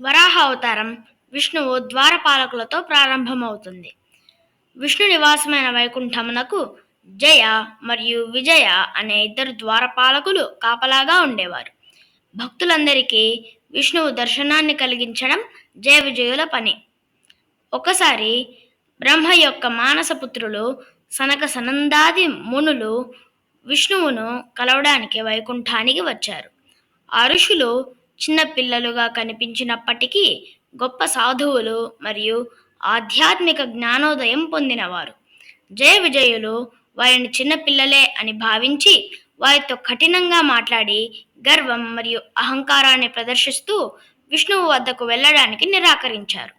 వరాహ అవతారం విష్ణువు ద్వారపాలకులతో ప్రారంభమవుతుంది. విష్ణు నివాసమైన వైకుంఠమునకు జయ మరియు విజయ అనే ఇద్దరు ద్వారపాలకులు కాపలాగా ఉండేవారు. భక్తులందరికీ విష్ణువు దర్శనాన్ని కలిగించడం జయ విజయుల పని. ఒకసారి బ్రహ్మ యొక్క మానసపుత్రులు సనక సనందాది మునులు విష్ణువును కలవడానికి వైకుంఠానికి వచ్చారు. ఆ ఋషులు చిన్నపిల్లలుగా కనిపించినప్పటికీ గొప్ప సాధువులు మరియు ఆధ్యాత్మిక జ్ఞానోదయం పొందినవారు. జయ విజయులు వారిని చిన్నపిల్లలే అని భావించి వారితో కఠినంగా మాట్లాడి గర్వం మరియు అహంకారాన్ని ప్రదర్శిస్తూ విష్ణువు వద్దకు వెళ్ళడానికి నిరాకరించారు.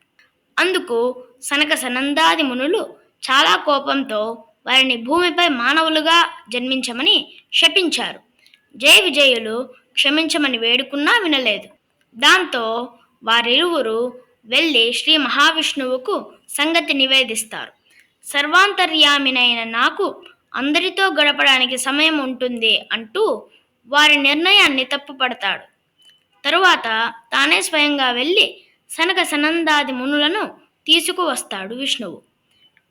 అందుకు సనక సనందాది మునులు చాలా కోపంతో వారిని భూమిపై మానవులుగా జన్మించమని శపించారు. జయ విజయులు క్షమించమని వేడుకున్నా వినలేదు. దాంతో వారిరువురు వెళ్ళి శ్రీ మహావిష్ణువుకు సంగతి నివేదిస్తారు. సర్వాంతర్యామినైన నాకు అందరితో గడపడానికి సమయం ఉంటుంది అంటూ వారి నిర్ణయాన్ని తప్పుపడతాడు. తరువాత తానే స్వయంగా వెళ్ళి సనక సనందాది మునులను తీసుకువస్తాడు విష్ణువు.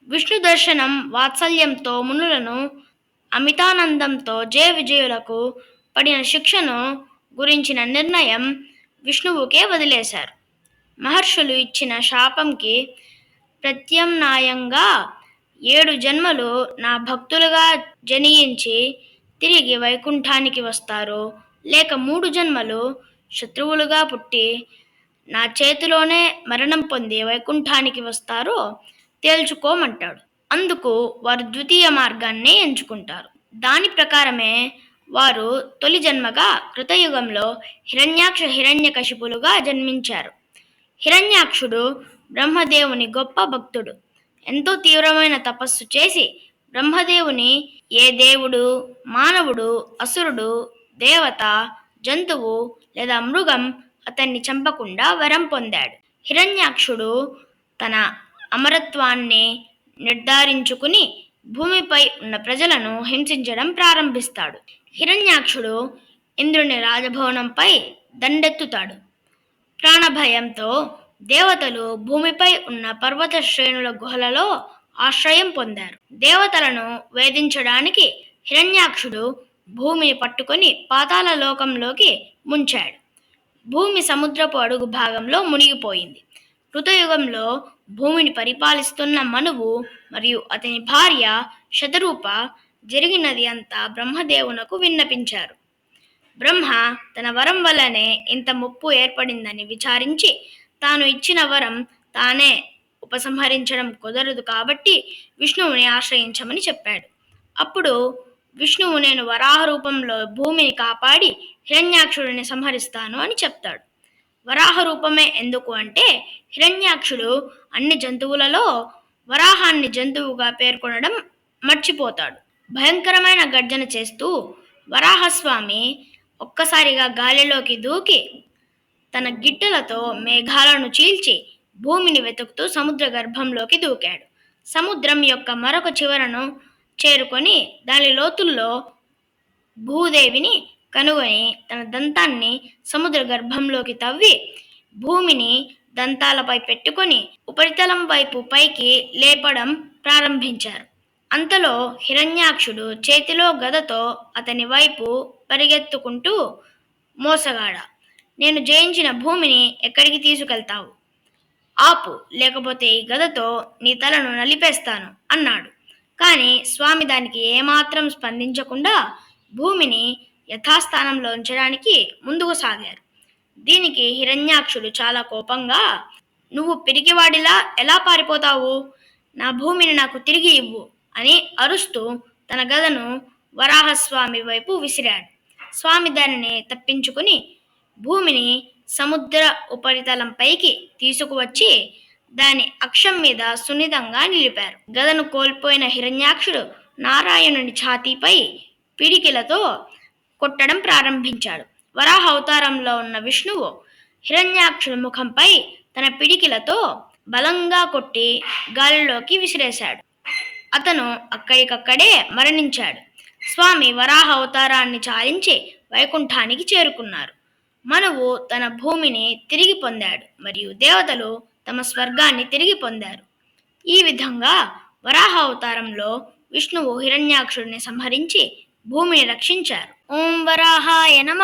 విష్ణు దర్శనం వాత్సల్యంతో మునులను అమితానందంతో జయ విజయులకు పడిన శిక్షను గురించిన నిర్ణయం విష్ణువుకే వదిలేశారు. మహర్షులు ఇచ్చిన శాపంకి ప్రత్యామ్నాయంగా ఏడు జన్మలు నా భక్తులుగా జనించి తిరిగి వైకుంఠానికి వస్తారు. లేక మూడు జన్మలు శత్రువులుగా పుట్టి నా చేతిలోనే మరణం పొంది వైకుంఠానికి వస్తారో తేల్చుకోమంటాడు. అందుకు వారు ద్వితీయ మార్గాన్ని ఎంచుకుంటారు. దాని ప్రకారమే వారు తొలి జన్మగా కృతయుగంలో హిరణ్యాక్ష హిరణ్యకశిపులుగా జన్మించారు. హిరణ్యాక్షుడు బ్రహ్మదేవుని గొప్ప భక్తుడు. ఎంతో తీవ్రమైన తపస్సు చేసి బ్రహ్మదేవుని ఏ దేవుడు మానవుడు అసురుడు దేవత జంతువు లేదా మృగం అతన్ని చంపకుండా వరం పొందాడు. హిరణ్యాక్షుడు తన అమరత్వాన్ని నిర్ధారించుకుని భూమిపై ఉన్న ప్రజలను హింసించడం ప్రారంభిస్తాడు. హిరణ్యాక్షుడు ఇంద్రుని రాజభవనంపై దండెత్తుతాడు. ప్రాణభయంతో దేవతలు భూమిపై ఉన్న పర్వత శ్రేణుల గుహలలో ఆశ్రయం పొందారు. దేవతలను వేధించడానికి హిరణ్యాక్షుడు భూమిని పట్టుకొని పాతాల లోకంలోకి ముంచాడు. భూమి సముద్రపు అడుగు భాగంలో మునిగిపోయింది. కృతయుగంలో భూమిని పరిపాలిస్తున్న మనువు మరియు అతని భార్య శతరూప జరిగినది అంతా బ్రహ్మదేవునకు విన్నపించారు. బ్రహ్మ తన వరం వల్లనే ఇంత ముప్పు ఏర్పడిందని విచారించి తాను ఇచ్చిన వరం తానే ఉపసంహరించడం కుదరదు కాబట్టి విష్ణువుని ఆశ్రయించమని చెప్పాడు. అప్పుడు విష్ణువు నేను వరాహ రూపంలో భూమిని కాపాడి హిరణ్యాక్షుడిని సంహరిస్తాను అని చెప్తాడు. వరాహ రూపమే ఎందుకు అంటే హిరణ్యాక్షుడు అన్ని జంతువులలో వరాహాన్ని జంతువుగా పేర్కొనడం మర్చిపోతాడు. భయంకరమైన గర్జన చేస్తూ వరాహస్వామి ఒక్కసారిగా గాలిలోకి దూకి తన గిట్టలతో మేఘాలను చీల్చి భూమిని వెతుకుతూ సముద్ర గర్భంలోకి దూకాడు. సముద్రం యొక్క మరొక చివరను చేరుకొని దాని లోతుల్లో భూదేవిని కనుగొని తన దంతాన్ని సముద్ర గర్భంలోకి తవ్వి భూమిని దంతాలపై పెట్టుకొని ఉపరితలం వైపు పైకి లేపడం ప్రారంభించారు. అంతలో హిరణ్యాక్షుడు చేతిలో గదతో అతని వైపు పరిగెత్తుకుంటూ మోసగాడ. నేను జయించిన భూమిని ఎక్కడికి తీసుకెళ్తావు? ఆపు లేకపోతే ఈ గదతో నీ తలను నలిపేస్తాను అన్నాడు. కానీ స్వామి దానికి ఏమాత్రం స్పందించకుండా భూమిని యథాస్థానంలో ఉంచడానికి ముందుకు సాగారు. దీనికి హిరణ్యాక్షుడు చాలా కోపంగా నువ్వు పిరికివాడిలా ఎలా పారిపోతావు? నా భూమిని నాకు తిరిగి ఇవ్వు. అని అరుస్తూ తన గదను వరాహస్వామి వైపు విసిరాడు. స్వామి దానిని తప్పించుకుని భూమిని సముద్ర ఉపరితలంపైకి తీసుకువచ్చి దాని అక్షం మీద సున్నితంగా నిలిపారు. గదను కోల్పోయిన హిరణ్యాక్షుడు నారాయణుని ఛాతీపై పిడికిలతో కొట్టడం ప్రారంభించాడు. వరాహ అవతారంలో ఉన్న విష్ణువు హిరణ్యాక్షుడి ముఖంపై తన పిడికిలతో బలంగా కొట్టి గాలిలోకి విసిరేశాడు. అతను అక్కడికక్కడే మరణించాడు. స్వామి వరాహ అవతారాన్ని చాలించి వైకుంఠానికి చేరుకున్నారు. మనువు తన భూమిని తిరిగి పొందాడు మరియు దేవతలు తమ స్వర్గాన్ని తిరిగి పొందారు. ఈ విధంగా వరాహ అవతారంలో విష్ణువు హిరణ్యాక్షుడిని సంహరించి భూమిని రక్షించారు. ఓం వరాహాయ నమ.